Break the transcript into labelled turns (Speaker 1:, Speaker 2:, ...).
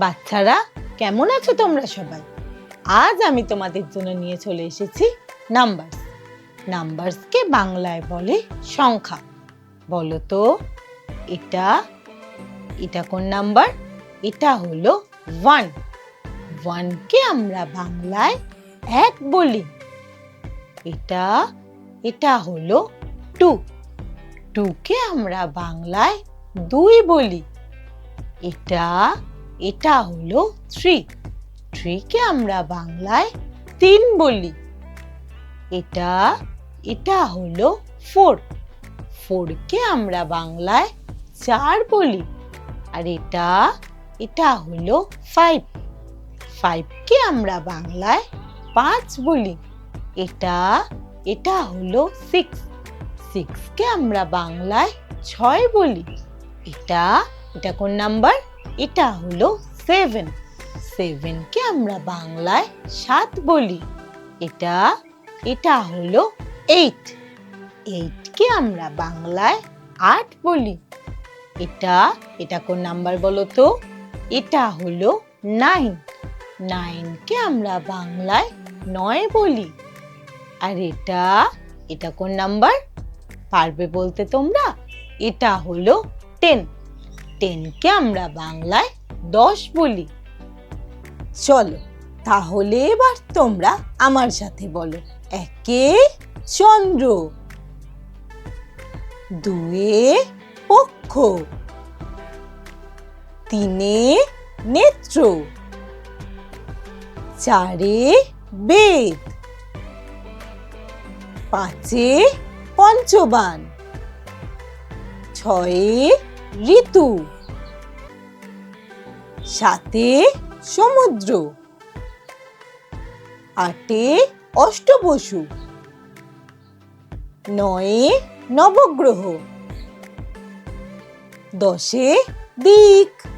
Speaker 1: বাচ্চারা, কেমন আছো তোমরা সবাই? আজ আমি তোমাদের জন্য নিয়ে চলে এসেছি নাম্বারস নাম্বারসকে বাংলায় বলে সংখ্যা। বলো তো, এটা এটা কোন নাম্বার এটা হলো ওয়ান ওয়ানকে আমরা বাংলায় এক বলি। এটা এটা হলো টু টুকে আমরা বাংলায় দুই বলি। এটা এটা হলো থ্রি থ্রিকে আমরা বাংলায় তিন বলি। এটা এটা হলো ফোর ফোরকে আমরা বাংলায় চার বলি। আর এটা এটা হলো ফাইভ ফাইভকে আমরা বাংলায় পাঁচ বলি। এটা এটা হলো সিক্স সিক্সকে আমরা বাংলায় ছয় বলি। এটা এটা কোন নাম্বার এটা হলো সেভেন সেভেনকে আমরা বাংলায় সাত বলি। এটা এটা হলো এইট এইটকে আমরা বাংলায় আট বলি। এটা এটা কোন নাম্বার বলো তো? এটা হলো নাইন নাইনকে আমরা বাংলায় নয় বলি। আর এটা এটা কোন নাম্বার? পারবে বলতে তোমরা? এটা হলো টেন টেনকে আমরা বাংলায় দশ বলি। চলো, তাহলে এবার তোমরা আমার সাথে বলো, একে চন্দ্র, দুয়ে পক্ষ, তিনে নেত্র, চারে বেদ, পাঁচে পঞ্চবান, ছয়ে ঋতু। সাতে সমুদ্র। আটে অষ্টপশু নয়ে নবগ্রহ। দশে দিক।